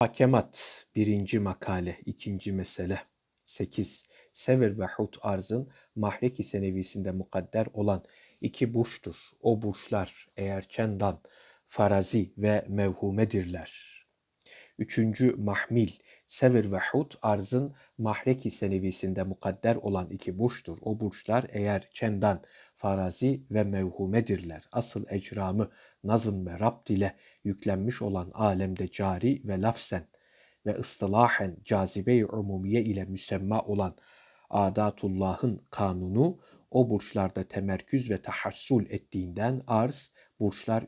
Hakemat 1. makale 2. mesele 8. Sevr ve Hut arzın mahreki senevisinde mukadder olan iki burçtur. O burçlar eğer çendan, farazi ve mevhumedirler. Üçüncü mahmil, Sevr ve Hut arzın mahreki senevisinde mukadder olan iki burçtur. O burçlar eğer çendan, farazi ve mevhumedirler. Asıl ecramı nazım ve rapt ile yüklenmiş olan alemde cari ve lafzen ve ıstılahen cazibe-i umumiye ile müsemma olan adatullahın kanunu o burçlarda temerküz ve tahassul ettiğinden arz burçlar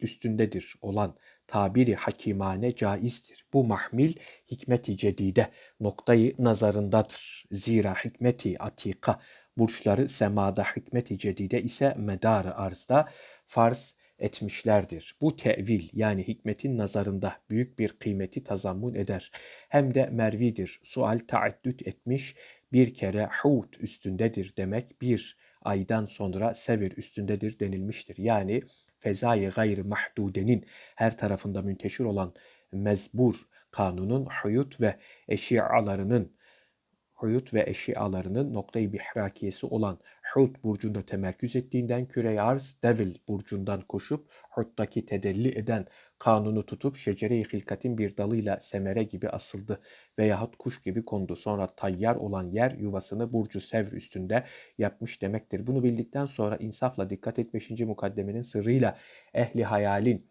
üstündedir olan tabiri hakimane caizdir. Bu mahmil hikmeti cedide noktayı nazarındadır. Zira hikmeti atika burçları semada hikmeti cedide ise medarı arzda farz etmişlerdir. Bu tevil yani hikmetin nazarında büyük bir kıymeti tazammun eder. Hem de mervidir. Sual taaddüt etmiş bir kere hut üstündedir demek bir aydan sonra sevir üstündedir denilmiştir. Yani fezai gayr mahdudenin her tarafında münteşir olan mezbur kanunun huyut ve eşialarının huyut ve eşialarının noktayı bihrakiyesi olan Hut burcunda temerküz ettiğinden küre arz Devil burcundan koşup Hut'taki tedelli eden kanunu tutup şecere-i hilkatin bir dalıyla semere gibi asıldı veyahut kuş gibi kondu. Sonra tayyar olan yer yuvasını burcu sevr üstünde yapmış demektir. Bunu bildikten sonra insafla dikkat et 5. mukaddemenin sırrıyla ehli hayalin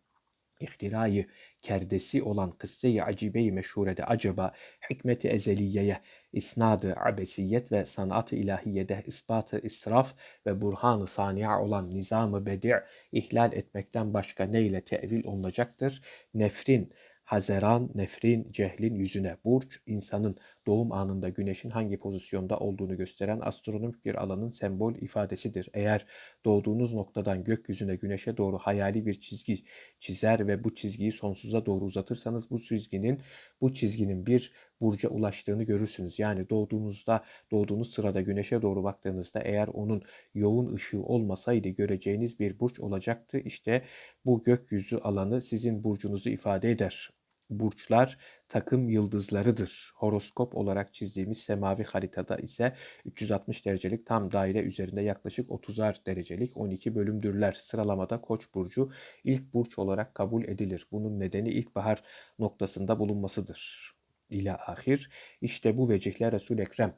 ihtirayı kerdesi olan kısse-i acibe-i meşhurede acaba hikmeti ezeliyeye, isnadı abesiyet ve sanat-ı ilahiyede ispatı israf ve burhan-ı sani'a olan nizam-ı bedi' ihlal etmekten başka neyle tevil olunacaktır? Nefrin, Hazeran, nefrin, cehlin yüzüne burç, insanın doğum anında güneşin hangi pozisyonda olduğunu gösteren astronomik bir alanın sembol ifadesidir. Eğer doğduğunuz noktadan gökyüzüne güneşe doğru hayali bir çizgi çizer ve bu çizgiyi sonsuza doğru uzatırsanız bu çizginin bu çizginin bir burca ulaştığını görürsünüz. Yani doğduğunuzda doğduğunuz sırada güneşe doğru baktığınızda eğer onun yoğun ışığı olmasaydı göreceğiniz bir burç olacaktı. İşte bu gökyüzü alanı sizin burcunuzu ifade eder. Burçlar takım yıldızlarıdır. Horoskop olarak çizdiğimiz semavi haritada ise 360 derecelik tam daire üzerinde yaklaşık 30'ar derecelik 12 bölümdürler. Sıralamada Koç burcu ilk burç olarak kabul edilir. Bunun nedeni ilkbahar noktasında bulunmasıdır. İla ahir. İşte bu vecihler Resul Ekrem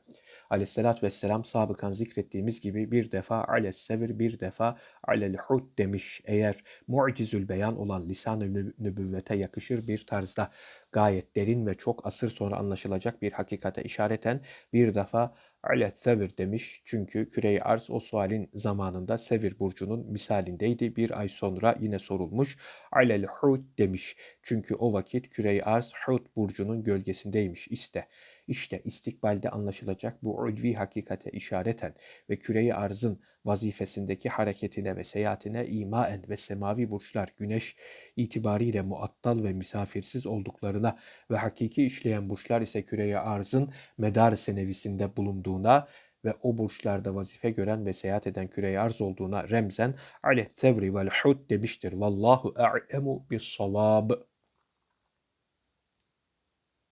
aleyhissalatü vesselam sabıkan zikrettiğimiz gibi bir defa alessevir bir defa alel demiş. Eğer mucizül beyan olan lisan-ı nübüvvete yakışır bir tarzda gayet derin ve çok asır sonra anlaşılacak bir hakikate işareten bir defa alet sevir demiş. Çünkü küre arz o sualin zamanında Sevir burcunun misalindeydi. Bir ay sonra yine sorulmuş. Alel hud demiş. Çünkü o vakit küre arz hud burcunun gölgesindeymiş. İşte işte istikbalde anlaşılacak bu ulvi hakikate işareten ve küreyi arzın vazifesindeki hareketine ve seyahatine imaen ve semavi burçlar güneş itibariyle muattal ve misafirsiz olduklarına ve hakiki işleyen burçlar ise küreyi arzın medar senevisinde bulunduğuna ve o burçlarda vazife gören ve seyahat eden küre arz olduğuna remzen alet sevri vel hud demiştir. Vallahu a'lemu bis salab.